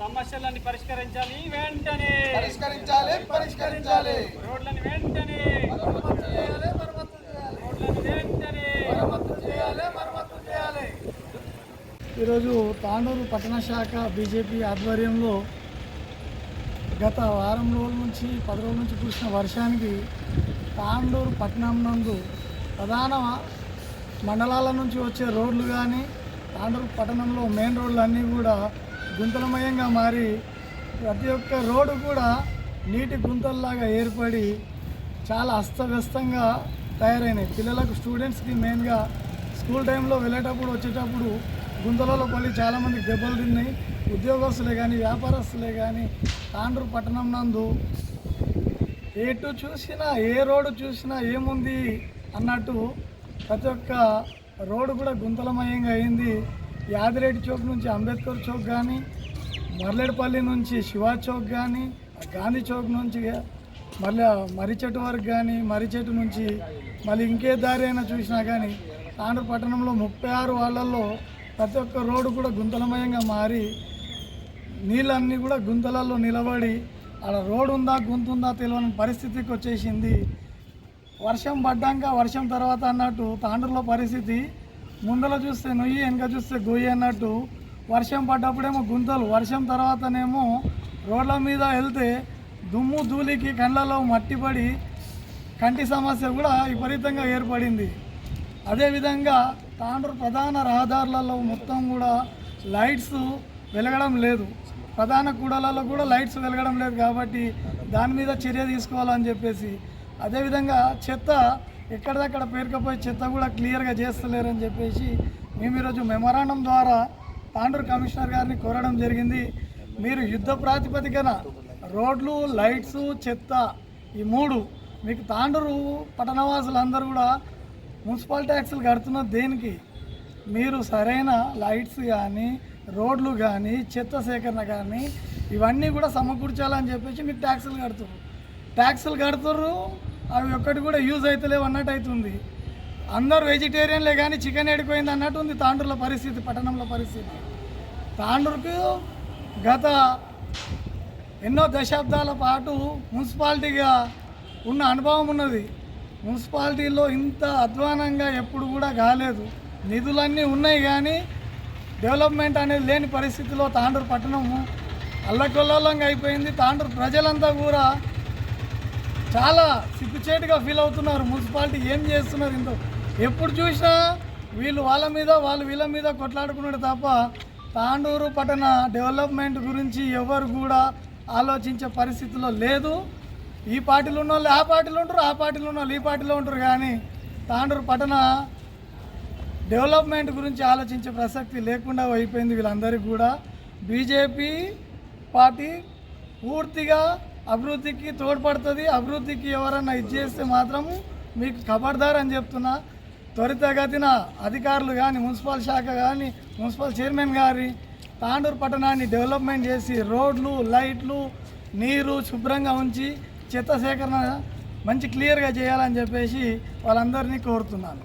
సమస్యలన్నీ పరిష్కరించాలి వెంటనే. పరిష్కరించాలి పరిష్కరించాలి. రోడ్లను వెంటనే. మరమ్మతు చేయాలి చేయాలి. రోడ్లను వెంటనే. మరమ్మతు చేయాలి చేయాలి. ఈరోజు తాండూరు పట్టణ శాఖ బీజేపీ ఆధ్వర్యంలో గత వారం రోజుల నుంచి పది రోజుల నుంచి కురిసిన వర్షానికి తాండూరు పట్టణం నందు ప్రధాన మండలాల నుంచి వచ్చే రోడ్లు కానీ తాండూరు పట్టణంలో మెయిన్ రోడ్లు అన్నీ కూడా గుంతలమయంగా మారి ప్రతి ఒక్క రోడ్డు కూడా నీటి గుంతల్లాగా ఏర్పడి చాలా అస్తవ్యస్తంగా తయారైనాయి. పిల్లలకు స్టూడెంట్స్కి మెయిన్గా స్కూల్ టైంలో వెళ్ళేటప్పుడు వచ్చేటప్పుడు గుంతలలో పల్లి చాలామంది దెబ్బలు తిన్నాయి. ఉద్యోగస్తులే కానీ వ్యాపారస్తులే కానీ తాండ్రు పట్టణం నందు ఎటు చూసినా ఏ రోడ్డు చూసినా ఏముంది అన్నట్టు ప్రతి ఒక్క రోడ్డు కూడా గుంతలమయంగా అయింది. యాదిరెడ్డి చౌక్ నుంచి అంబేద్కర్ చౌక్ కానీ మర్లేడుపల్లి నుంచి శివా చౌక్ కానీ గాంధీ చౌక్ నుంచి మళ్ళీ మర్రిచెట్టు వరకు కానీ మర్రిచెట్టు నుంచి మళ్ళీ ఇంకే దారి అయినా చూసినా కానీ తాండ్రు పట్టణంలో ముప్పై ఆరు వాళ్ళల్లో ప్రతి ఒక్క రోడ్డు కూడా గుంతలమయంగా మారి నీళ్ళన్నీ కూడా గుంతలలో నిలబడి ఆడ రోడ్డు ఉందా గుంతుందా తెలియని పరిస్థితికి వచ్చేసింది. వర్షం పడ్డాక వర్షం తర్వాత అన్నట్టు తాండ్రలో పరిస్థితి ముందర చూస్తే నొయ్యి వెనక చూస్తే గొయ్యి అన్నట్టు వర్షం పడ్డప్పుడేమో గుంతలు వర్షం తర్వాతనేమో రోడ్ల మీద వెళ్తే దుమ్ము ధూళికి కళ్ళలో మట్టిపడి కంటి సమస్య కూడా విపరీతంగా ఏర్పడింది. అదేవిధంగా తాండ్రు ప్రధాన రహదారులలో మొత్తం కూడా లైట్స్ వెలగడం లేదు. ప్రధాన కూడలలో కూడా లైట్స్ వెలగడం లేదు కాబట్టి దాని మీద చర్య తీసుకోవాలని చెప్పేసి. అదేవిధంగా చెత్త ఎక్కడిదక్కడ పేరుకపోయి చెత్త కూడా క్లియర్గా చేస్తలేరని చెప్పేసి మేము ఈరోజు మెమరాండం ద్వారా తాండూరు కమిషనర్ గారిని కోరడం జరిగింది. మీరు యుద్ధ ప్రాతిపదికన రోడ్లు లైట్స్ చెత్త ఈ మూడు మీకు తాండూరు పట్టణవాసులందరూ కూడా మున్సిపల్ ట్యాక్సులు కడుతున్న దేనికి? మీరు సరైన లైట్స్ కానీ రోడ్లు కానీ చెత్త సేకరణ కానీ ఇవన్నీ కూడా సమకూర్చాలని చెప్పేసి మీకు ట్యాక్సులు కడుతున్నారు ట్యాక్సులు కడుతుర్రు అవి ఒక్కటి కూడా యూజ్ అవుతలేవు అన్నట్టు అవుతుంది అందరు వెజిటేరియన్లే కానీ చికెన్ ఎడిపోయింది అన్నట్టు ఉంది తాండ్రుల పరిస్థితి పట్టణంలో పరిస్థితి. తాండ్రుకు గత ఎన్నో దశాబ్దాల పాటు మున్సిపాలిటీగా ఉన్న అనుభవం ఉన్నది. మున్సిపాలిటీలో ఇంత అధ్వానంగా ఎప్పుడు కూడా కాలేదు. నిధులన్నీ ఉన్నాయి కానీ డెవలప్మెంట్ అనేది లేని పరిస్థితిలో తాండూరు పట్టణము అల్లకొల్లోలంగా అయిపోయింది. తాండూరు ప్రజలంతా కూడా చాలా సిగ్గుచేటుగా ఫీల్ అవుతున్నారు. మున్సిపాలిటీ ఏం చేస్తున్నారు ఇంత? ఎప్పుడు చూసినా వీళ్ళు వాళ్ళ మీద వాళ్ళు వీళ్ళ మీద కొట్లాడుకున్నాడు తప్ప తాండూరు పట్టణ డెవలప్మెంట్ గురించి ఎవరు కూడా ఆలోచించే పరిస్థితిలో లేదు. ఈ పార్టీలో ఉన్న వాళ్ళు ఆ పార్టీలో ఉంటారు ఆ పార్టీలో ఉన్న వాళ్ళు ఈ పార్టీలో ఉంటారు కానీ తాండూరు పట్టణ డెవలప్మెంట్ గురించి ఆలోచించే ప్రసక్తి లేకుండా అయిపోయింది వీళ్ళందరికీ కూడా. బీజేపీ పార్టీ పూర్తిగా అభివృద్ధికి తోడ్పడుతుంది. అభివృద్ధికి ఎవరన్నా ఇది చేస్తే మాత్రము మీకు ఖబర్దార్ అని చెప్తున్నా. త్వరితగతిన అధికారులు కానీ మున్సిపల్ శాఖ కానీ మున్సిపల్ చైర్మన్ గారి తాండూరు పట్టణాన్ని డెవలప్మెంట్ చేసి రోడ్లు లైట్లు నీరు శుభ్రంగా ఉంచి చెత్త సేకరణ మంచి క్లియర్గా చేయాలని చెప్పేసి వాళ్ళందరినీ కోరుతున్నాను.